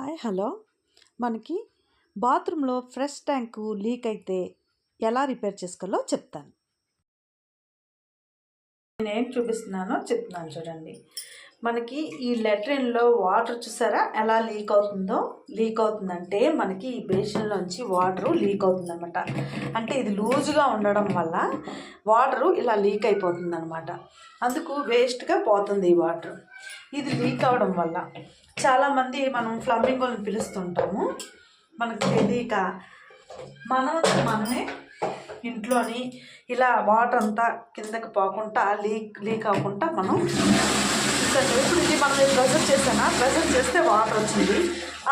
Hi hello. మనకి బాత్రూంలో fresh tank leak అయితే ఎలా రిపేర్ చేసుకోవాలో చెప్తాను. నేను చూపిస్తున్నానో చెప్తున్నాను చూడండి. మనకి ఈ లెట్రిన్లో వాటర్ చూసారా? ఎలా లీక్ అవుతుందో? లీక్ అవుతుందంటే మనకి ఈ బేషన్లోంచి వాటర్ లీక్ అవుతుందన్నమాట. అంటే ఇది లూజ్గా ఉండడం వల్ల వాటరు ఇలా లీక్ అయిపోతుంది అనమాట అందుకు వేస్ట్గా పోతుంది ఈ వాటర్. ఇది లీక్ అవడం వల్ల. చాలామంది మనం ఫ్లమ్మింగ్ వాళ్ళని పిలుస్తుంటాము. మనకు తెలియక మనం మనమే ఇంట్లోని ఇలా వాటర్ అంతా కిందకి పోకుండా లీక్ లీక్ అవ్వకుండా మనం ఇప్పుడు ఇది మనం ప్రెజర్ చేసానా ప్రెజర్ చేస్తే వాటర్ వచ్చింది.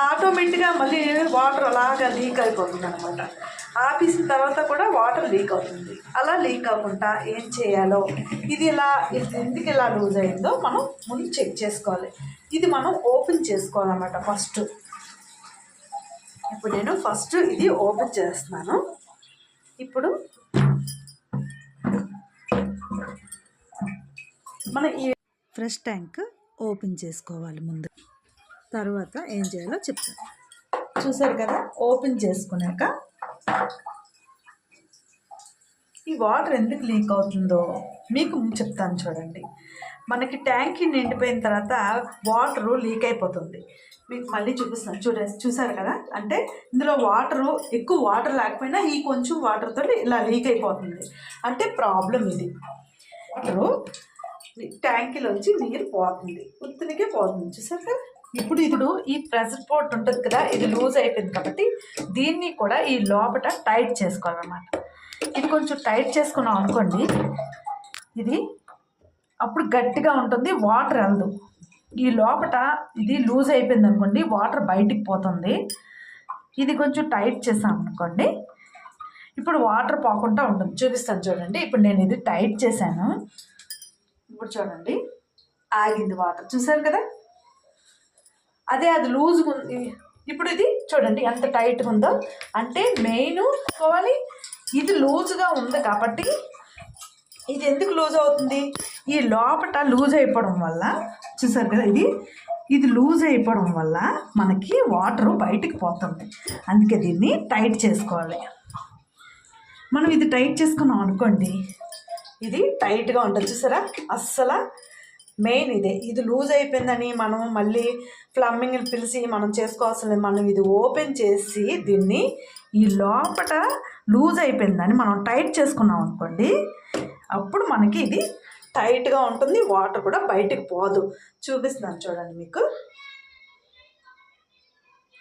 ఆటోమేటిక్గా మళ్ళీ వాటర్ అలాగా లీక్ అయిపోతుంది అనమాట ఆపేసిన తర్వాత కూడా వాటర్ లీక్ అవుతుంది. అలా లీక్ అవ్వకుండా ఏం చేయాలో? ఇది ఇలా ఎందుకు ఇలా లూజ్ అయిందో మనం ముందు చెక్ చేసుకోవాలి. ఇది మనం ఓపెన్ చేసుకోవాలన్నమాట ఫస్ట్ ఇప్పుడు నేను ఫస్ట్ ఇది ఓపెన్ చేస్తున్నాను. ఇప్పుడు మన ఈ ఫ్రెష్ ట్యాంక్ ఓపెన్ చేసుకోవాలి ముందు. తర్వాత ఏం చేయాలో చెప్తాను. చూసారు కదా? ఓపెన్ చేసుకున్నాక ఈ వాటర్ ఎందుకు లీక్ అవుతుందో మీకు చెప్తాను చూడండి. మనకి ట్యాంక్ నిండిపోయిన తర్వాత వాటరు లీక్ అయిపోతుంది. మీకు మళ్ళీ చూపిస్తాను. చూడ చూసారు కదా? అంటే ఇందులో వాటరు ఎక్కువ వాటర్ లేకపోయినా ఈ కొంచెం వాటర్తో ఇలా లీక్ అయిపోతుంది. అంటే ప్రాబ్లం ఇది. వాటరు ట్యాంకీలోంచి నీరు పోతుంది. ఉత్తినికే పోతుంది. చూసారు కదా ఇప్పుడు ఇప్పుడు ఈ ప్రెషర్ పోర్ట్ ఉంటుంది కదా ఇది లూజ్ అయిపోయింది కాబట్టి దీన్ని కూడా ఈ లోపల టైట్ చేసుకోవాలన్నమాట. ఇది కొంచెం టైట్ చేసుకున్నాం అనుకోండి ఇది అప్పుడు గట్టిగా ఉంటుంది వాటర్ వెళ్ళదు. ఈ లోపల ఇది లూజ్ అయిపోయింది అనుకోండి వాటర్ బయటికి పోతుంది. ఇది కొంచెం టైట్ చేసాం అనుకోండి ఇప్పుడు వాటర్ పోకుండా ఉంటుంది. చూపిస్తాను చూడండి. ఇప్పుడు నేను ఇది టైట్ చేశాను. ఇప్పుడు చూడండి ఆగింది వాటర్. చూసారు కదా? అదే అది లూజ్గా ఉంది ఇప్పుడు ఇది చూడండి ఎంత టైట్గా ఉందో. అంటే మెయిన్ పోవాలి. ఇది లూజ్గా ఉంది కాబట్టి ఇది ఎందుకు లూజ్ అవుతుంది? ఈ లోపల లూజ్ అయిపోవడం వల్ల చూసారు కదా ఇది? ఇది లూజ్ అయిపోవడం వల్ల మనకి వాటర్ బయటికి పోతుంది. అందుకే దీన్ని టైట్ చేసుకోవాలి. మనం ఇది టైట్ చేసుకున్నాం అనుకోండి ఇది టైట్గా ఉంటుంది. చూసారా? అస్సలు మెయిన్ ఇదే. ఇది లూజ్ అయిపోయిందని మనం మళ్ళీ ప్లంబింగ్ని పిలిచి మనం చేసుకోవాల్సింది మనం ఇది ఓపెన్ చేసి దీన్ని ఈ లోపల లూజ్ అయిపోయిందని మనం టైట్ చేసుకున్నాం అనుకోండి అప్పుడు మనకి ఇది టైట్గా ఉంటుంది. వాటర్ కూడా బయటకు పోదు. చూపిస్తున్నాను చూడండి మీకు.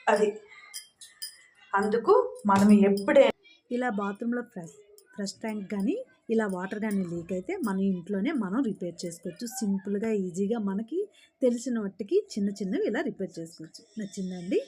అది. అందుకు మనం ఎప్పుడే ఇలా బాత్రూంలో ఫ్రెష్ ఫ్రెష్ ట్యాంక్ కానీ ఇలా వాటర్ కానీ లీక్ అయితే మన ఇంట్లోనే మనం రిపేర్ చేసుకోవచ్చు. సింపుల్గా ఈజీగా మనకి తెలిసిన వాటికి చిన్న చిన్నవి ఇలా రిపేర్ చేసుకోవచ్చు. నచ్చిందండి